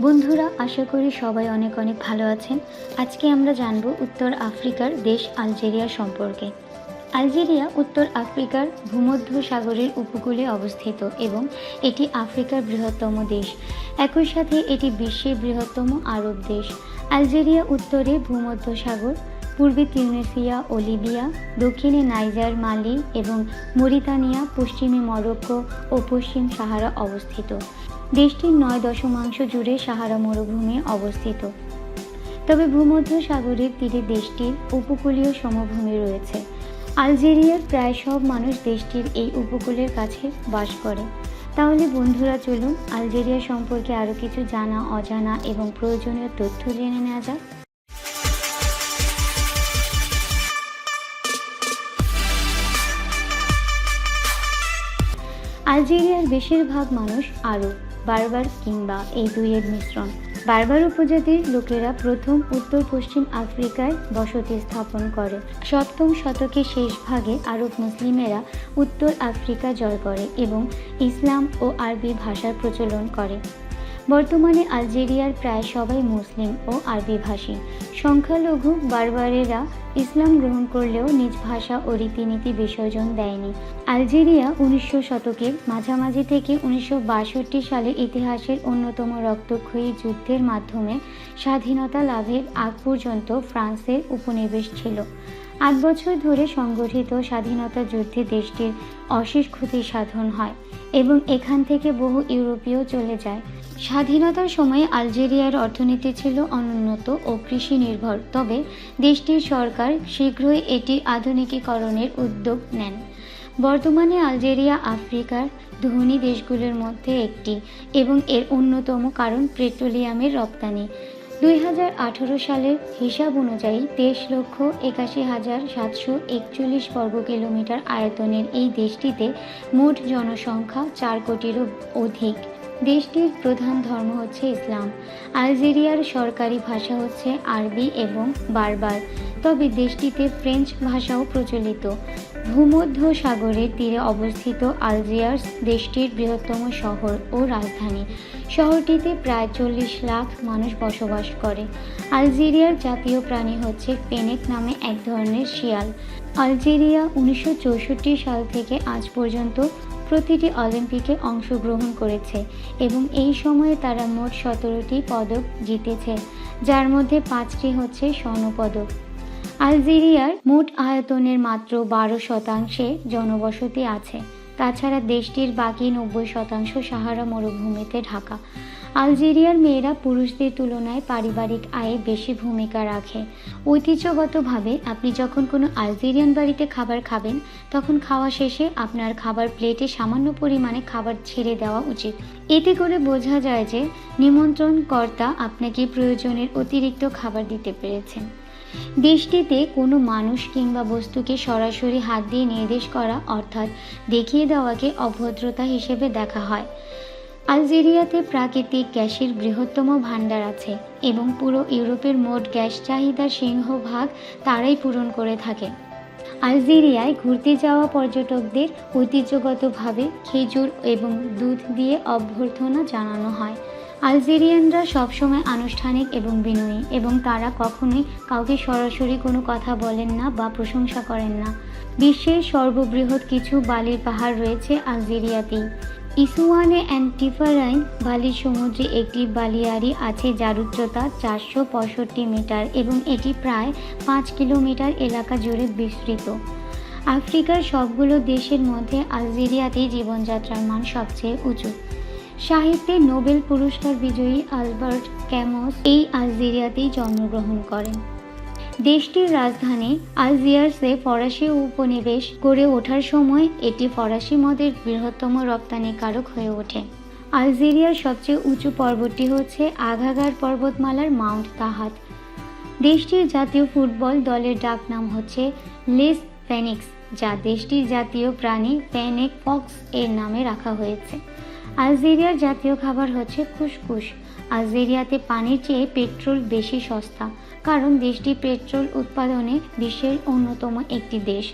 বন্ধুরা, আশা করি সবাই অনেক অনেক ভালো আছেন। আজকে আমরা জানব উত্তর আফ্রিকার দেশ আলজেরিয়া সম্পর্কে। আলজেরিয়া উত্তর আফ্রিকার ভূমধ্য সাগরের উপকূলে অবস্থিত এবং এটি আফ্রিকার বৃহত্তম দেশ। একই সাথে এটি বিশ্বের বৃহত্তম আরব দেশ। আলজেরিয়া উত্তরে ভূমধ্য সাগর পূর্বে তিউনেসিয়া ও লিবিয়া, দক্ষিণে নাইজার, মালি এবং মরিতানিয়া, পশ্চিমে মরক্কো ও পশ্চিম সাহারা অবস্থিত। দেশটির নয় দশমাংশ জুড়ে সাহারা মরুভূমি অবস্থিত। তবে ভূমধ্য সাগরের তীরে দেশটির উপকূলীয় সমভূমি রয়েছে। আলজেরিয়ার প্রায় সব মানুষ দেশটির এই উপকূলের কাছে বাস করে। তাহলে বন্ধুরা, চলুন আলজেরিয়া সম্পর্কে আরও কিছু জানা, অজানা এবং প্রয়োজনীয় তথ্য জেনে নেওয়া যাক। আলজেরিয়ার বেশিরভাগ মানুষ আরব। বারবার কিংবা এই দুইয়ের মিশ্রণ। বারবার উপজাতির লোকেরা প্রথম, উত্তর, পশ্চিম আফ্রিকায় বসতি স্থাপন করে। সপ্তম শতকের শেষ ভাগে আরব মুসলিমেরা উত্তর আফ্রিকা জয় করে এবং ইসলাম ও আরবি ভাষার প্রচলন করে। বর্তমানে আলজেরিয়ার প্রায় সবাই মুসলিম ও আরবি ভাষী সংখ্যালঘু বারবারেরা ইসলাম গ্রহণ করলেও নিজ ভাষা ও রীতিনীতি বিসর্জন দেয়নি। আলজেরিয়া উনিশশো শতকের মাঝামাঝি থেকে উনিশশো বাষট্টি সালে ইতিহাসের অন্যতম রক্তক্ষয়ী যুদ্ধের মাধ্যমে স্বাধীনতা লাভের আগ পর্যন্ত ফ্রান্সের উপনিবেশ ছিল। আট বছর ধরে সংগঠিত স্বাধীনতা যুদ্ধে দেশটির অশেষ ক্ষতি সাধন হয়। এবং এখান থেকে বহু ইউরোপীয় চলে যায়। স্বাধীনতার সময়ে আলজেরিয়ার অর্থনীতি ছিল অনুন্নত ও কৃষি নির্ভর, তবে দেশটির সরকার শীঘ্রই এটি আধুনিকীকরণের উদ্যোগ নেন। বর্তমানে আলজেরিয়া আফ্রিকার ধনী দেশগুলোর মধ্যে একটি এবং এর অন্যতম কারণ পেট্রোলিয়ামের রপ্তানি। দুই হাজার আঠারো সালের হিসাব অনুযায়ী তেইশ লক্ষ একাশি হাজার সাতশো একচল্লিশ বর্গ কিলোমিটার আয়তনের এই দেশটিতে মোট জনসংখ্যা চার কোটিরও অধিক। দেশটির প্রধান ধর্ম হচ্ছে ইসলাম। আলজেরিয়ার সরকারি ভাষা হচ্ছে আরবি এবং বারবার। তবে দেশটিতে ফ্রেঞ্চ ভাষাও প্রচলিত। ভূমধ্য সাগরের তীরে অবস্থিত আলজিয়ার্স দেশটির বৃহত্তম শহর ও রাজধানী। শহরটিতে প্রায় চল্লিশ লাখ মানুষ বসবাস করে। আলজেরিয়ার জাতীয় প্রাণী হচ্ছে পেনেক নামে এক ধরনের শিয়াল। আলজেরিয়া উনিশশো চৌষট্টি সাল থেকে আজ পর্যন্ত প্রতিটি অলিম্পিকে অংশগ্রহণ করেছে এবং এই সময়ে তারা মোট সতেরোটি পদক জিতেছে, যার মধ্যে পাঁচটি হচ্ছে স্বর্ণপদক। আলজেরিয়ার মোট আয়তনের মাত্র বারো শতাংশে জনবসতি আছে। তাছাড়া দেশটির বাকি নব্বই শতাংশ সাহারা মরুভূমিতে ঢাকা। আলজেরিয়ার মেয়েরা পুরুষদের তুলনায় পারিবারিক আয়ে বেশি ভূমিকা রাখে। ঐতিহ্যগতভাবে আপনি যখন কোনো আলজেরিয়ান বাড়িতে খাবার খাবেন, তখন খাওয়া শেষে আপনার খাবার প্লেটে সামান্য পরিমাণে খাবার ছেড়ে দেওয়া উচিত। এতে করে বোঝা যায় যে নিমন্ত্রণকর্তা আপনাকে প্রয়োজনের অতিরিক্ত খাবার দিতে পেরেছেন। দেশটিতে কোনো মানুষ কিংবা বস্তুকে সরাসরি হাত দিয়ে নির্দেশ করা, অর্থাৎ দেখিয়ে দেওয়াকে অভদ্রতা হিসেবে দেখা হয়। আলজেরিয়াতে প্রাকৃতিক গ্যাসের বৃহত্তম ভাণ্ডার আছে এবং পুরো ইউরোপের মোট গ্যাস চাহিদার সিংহভাগ তারাই পূরণ করে থাকে। আলজেরিয়ায় ঘুরতে যাওয়া পর্যটকদের ঐতিহ্যগতভাবে খেজুর এবং দুধ দিয়ে অভ্যর্থনা জানানো হয়। আলজেরিয়ানরা সবসময় আনুষ্ঠানিক এবং বিনয়ী এবং তারা কখনোই কাউকে সরাসরি কোনো কথা বলেন না বা প্রশংসা করেন না। বিশ্বের সর্ববৃহৎ কিছু বালির পাহাড় রয়েছে আলজেরিয়াতেই। ইসুয়ানে অ্যান্টিফারাইন বালির সমুদ্রে একটি বালিয়ারি আছে যার উচ্চতা চারশো পঁয়ষট্টি মিটার এবং এটি প্রায় পাঁচ কিলোমিটার এলাকা জুড়ে বিস্তৃত। আফ্রিকার সবগুলো দেশের মধ্যে আলজেরিয়াতেই জীবনযাত্রার মান সবচেয়ে উঁচু। সাহিত্যে নোবেল পুরস্কার বিজয়ী আলবার্ট ক্যামস এই আলজেরিয়াতেই জন্মগ্রহণ করেন। দেশটির রাজধানী আলজিয়ার্সে ফরাসি উপনিবেশ গড়ে ওঠার সময় এটি ফরাসি মদের বৃহত্তম রপ্তানিকারক হয়ে ওঠে। আলজেরিয়ার সবচেয়ে উঁচু পর্বতটি হচ্ছে আঘাগার পর্বতমালার মাউন্ট তাহাত। দেশটির জাতীয় ফুটবল দলের ডাকনাম হচ্ছে লেস ফেনিক্স, যা দেশটির জাতীয় প্রাণী ফেনেক ফক্স এর নামে রাখা হয়েছে। আলজেরিয়ার জাতীয় খাবার হচ্ছে কুসকুস আলজেরিয়াতে পানির চেয়ে পেট্রোল বেশি সস্তা, কারণ দেশটি পেট্রোল উৎপাদনে বিশ্বের অন্যতম একটি দেশ।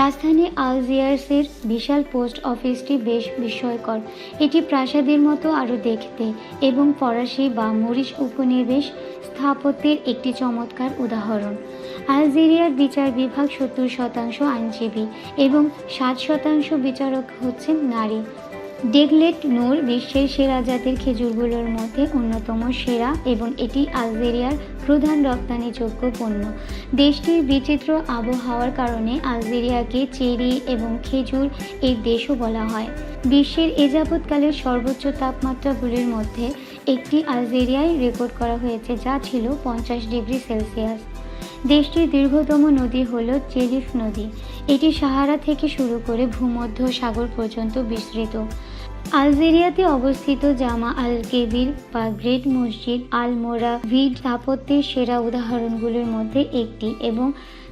রাজধানী আলজিয়ার্সের বিশাল পোস্ট অফিসটি বেশ বিস্ময়কর। এটি প্রাসাদের মতো আরও দেখতে এবং ফরাসি বা মরিচ উপনিবেশ স্থাপত্যের একটি চমৎকার উদাহরণ। আলজেরিয়ার বিচার বিভাগ সত্তর শতাংশ আইনজীবী এবং ষাট শতাংশ বিচারক হচ্ছেন নারী। ডেগলেট নূর বিশ্বের সেরা জাতের খেজুরগুলোর মধ্যে অন্যতম সেরা এবং এটি আলজেরিয়ার প্রধান রপ্তানিযোগ্য পণ্য। দেশটির বিচিত্র আবহাওয়ার কারণে আলজেরিয়াকে চেরি এবং খেজুর এর দেশও বলা হয়। বিশ্বের এ যাবৎকালের সর্বোচ্চ তাপমাত্রাগুলির মধ্যে একটি আলজেরিয়ায় রেকর্ড করা হয়েছে, যা ছিল পঞ্চাশ ডিগ্রি সেলসিয়াস। দেশটির দীর্ঘতম নদী হল চেলিফ নদী। এটি সাহারা থেকে শুরু করে ভূমধ্য সাগর পর্যন্ত বিস্তৃত। আলজেরিয়াতে অবস্থিত জামা আল কেবির বা গ্রেট মসজিদ আল মোরা ভিড স্থাপত্যের সেরা উদাহরণগুলির মধ্যে একটি এবং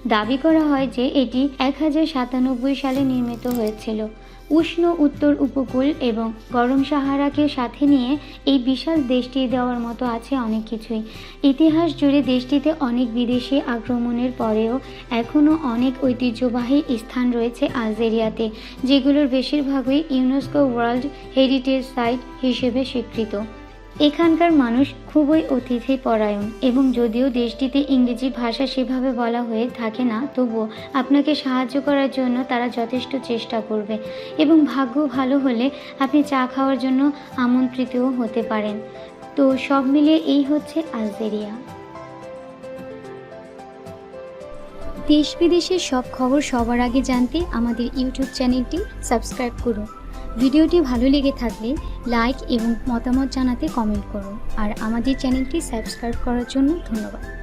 দাবি করা হয় যে এটি এক হাজার সাতানব্বই সালে নির্মিত হয়েছিল। উষ্ণ উত্তর উপকূল এবং গরম সাহারাকে সাথে নিয়ে এই বিশাল দেশটি দেওয়ার মতো আছে অনেক কিছুই। ইতিহাস জুড়ে দেশটিতে অনেক বিদেশি আক্রমণের পরেও এখনও অনেক ঐতিহ্যবাহী স্থান রয়েছে আলজেরিয়াতে, যেগুলোর বেশিরভাগই ইউনেস্কো ওয়ার্ল্ড হেরিটেজ সাইট হিসেবে স্বীকৃত। এখানকার মানুষ খুবই অতিথি পরায়ণ এবং যদিও দেশটিতে ইংরেজি ভাষা সেভাবে বলা হয়ে থাকে না, তবুও আপনাকে সাহায্য করার জন্য তারা যথেষ্ট চেষ্টা করবে এবং ভাগ্য ভালো হলে আপনি চা খাওয়ার জন্য আমন্ত্রিতও হতে পারেন। তো সব মিলিয়ে এই হচ্ছে আলজেরিয়া। দেশ বিদেশের সব খবর সবার আগে জানতে আমাদের ইউটিউব চ্যানেলটি সাবস্ক্রাইব করুন। ভিডিওটি ভালো লেগে থাকলে লাইক এবং মতামত জানাতে কমেন্ট করুন আর আমাদের চ্যানেলটি সাবস্ক্রাইব করার জন্য ধন্যবাদ।